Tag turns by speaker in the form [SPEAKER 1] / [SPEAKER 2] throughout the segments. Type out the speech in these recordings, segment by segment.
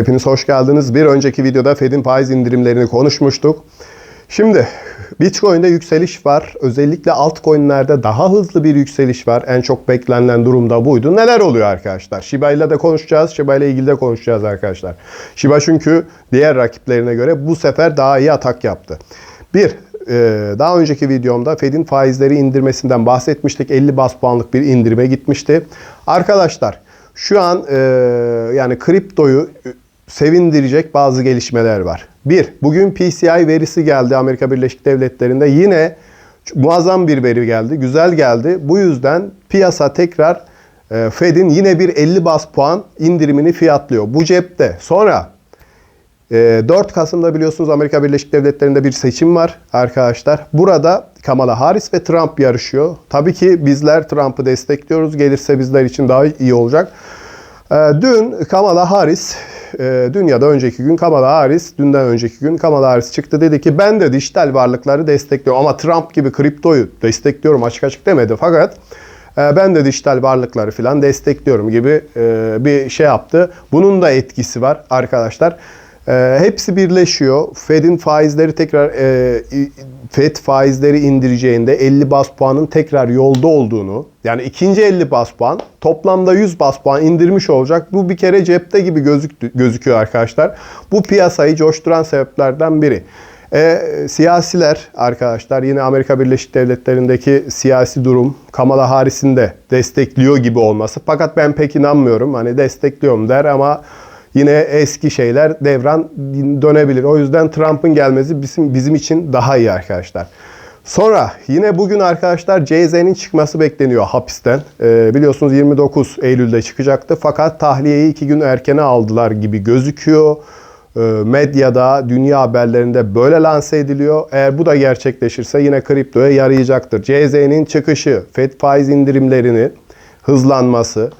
[SPEAKER 1] Hepiniz hoş geldiniz. Bir önceki videoda Fed'in faiz indirimlerini konuşmuştuk. Şimdi Bitcoin'de yükseliş var. Özellikle altcoin'lerde daha hızlı bir yükseliş var. En çok beklenen durumda buydu. Neler oluyor arkadaşlar? Shiba ile de konuşacağız. Shiba ile ilgili de konuşacağız arkadaşlar. Shiba çünkü diğer rakiplerine göre bu sefer daha iyi atak yaptı. Bir, e, daha önceki videomda Fed'in faizleri indirmesinden bahsetmiştik. 50 bas puanlık bir indirime gitmişti. Arkadaşlar şu an e, yani kriptoyu sevindirecek bazı gelişmeler var. Bir, bugün PCI verisi geldi Amerika Birleşik Devletleri'nde. Yine muazzam bir veri geldi. Güzel geldi. Bu yüzden piyasa tekrar e, Fed'in yine bir 50 bas puan indirimini fiyatlıyor. Bu cepte. Sonra e, 4 Kasım'da biliyorsunuz Amerika Birleşik Devletleri'nde bir seçim var arkadaşlar. Burada Kamala Harris ve Trump yarışıyor. Tabii ki bizler Trump'ı destekliyoruz. Gelirse bizler için daha iyi olacak. E, Dün Kamala Harris, e, dün ya da önceki gün Kamala Harris, dünden önceki gün Kamala Harris çıktı dedi ki ben de dijital varlıkları destekliyorum ama Trump gibi kriptoyu destekliyorum açık açık demedi fakat e, ben de dijital varlıkları falan destekliyorum gibi e, bir şey yaptı. Bunun da etkisi var arkadaşlar. E, hepsi birleşiyor. Fed'in faizleri tekrar e, Fed faizleri indireceğinde 50 bas puanın tekrar yolda olduğunu yani ikinci 50 bas puan toplamda 100 bas puan indirmiş olacak. Bu bir kere cepte gibi gözüktü, gözüküyor arkadaşlar. Bu piyasayı coşturan sebeplerden biri. E, siyasiler arkadaşlar yine Amerika Birleşik Devletleri'ndeki siyasi durum Kamala Harris'in de destekliyor gibi olması. Fakat ben pek inanmıyorum. Hani destekliyorum der ama yine eski şeyler devran dönebilir. O yüzden Trump'ın gelmesi bizim bizim için daha iyi arkadaşlar. Sonra yine bugün arkadaşlar CZ'nin çıkması bekleniyor hapisten. Ee, biliyorsunuz 29 Eylül'de çıkacaktı. Fakat tahliyeyi iki gün erkene aldılar gibi gözüküyor. Ee, medyada, dünya haberlerinde böyle lanse ediliyor. Eğer bu da gerçekleşirse yine kriptoya yarayacaktır. CZ'nin çıkışı, FED faiz indirimlerini hızlanması,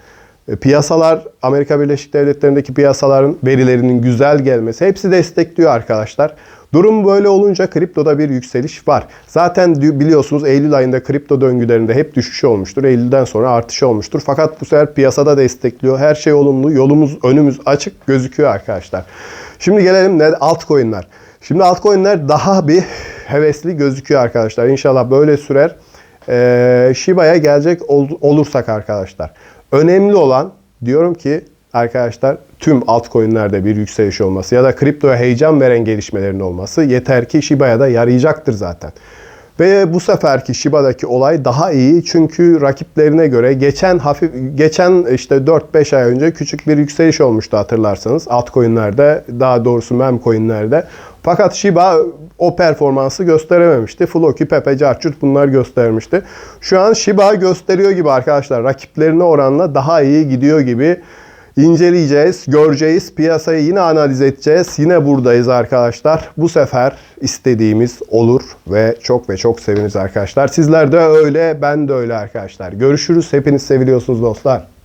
[SPEAKER 1] piyasalar Amerika Birleşik Devletleri'ndeki piyasaların verilerinin güzel gelmesi hepsi destekliyor arkadaşlar. Durum böyle olunca kriptoda bir yükseliş var. Zaten biliyorsunuz Eylül ayında kripto döngülerinde hep düşüş olmuştur. Eylül'den sonra artış olmuştur. Fakat bu sefer piyasada destekliyor. Her şey olumlu. Yolumuz önümüz açık gözüküyor arkadaşlar. Şimdi gelelim ne altcoin'ler. Şimdi altcoin'ler daha bir hevesli gözüküyor arkadaşlar. İnşallah böyle sürer. Ee, Shiba'ya gelecek ol, olursak arkadaşlar. Önemli olan diyorum ki arkadaşlar tüm altcoin'lerde bir yükseliş olması ya da kriptoya heyecan veren gelişmelerin olması yeter ki Shiba'ya da yarayacaktır zaten. Ve bu seferki Shiba'daki olay daha iyi çünkü rakiplerine göre geçen hafif geçen işte 4-5 ay önce küçük bir yükseliş olmuştu hatırlarsanız altcoin'lerde daha doğrusu memcoin'lerde. Fakat Shiba o performansı gösterememişti. Floki, Pepe, Carchut bunlar göstermişti. Şu an Shiba gösteriyor gibi arkadaşlar. Rakiplerine oranla daha iyi gidiyor gibi inceleyeceğiz, göreceğiz. Piyasayı yine analiz edeceğiz. Yine buradayız arkadaşlar. Bu sefer istediğimiz olur ve çok ve çok seviniriz arkadaşlar. Sizler de öyle, ben de öyle arkadaşlar. Görüşürüz. Hepiniz seviliyorsunuz dostlar.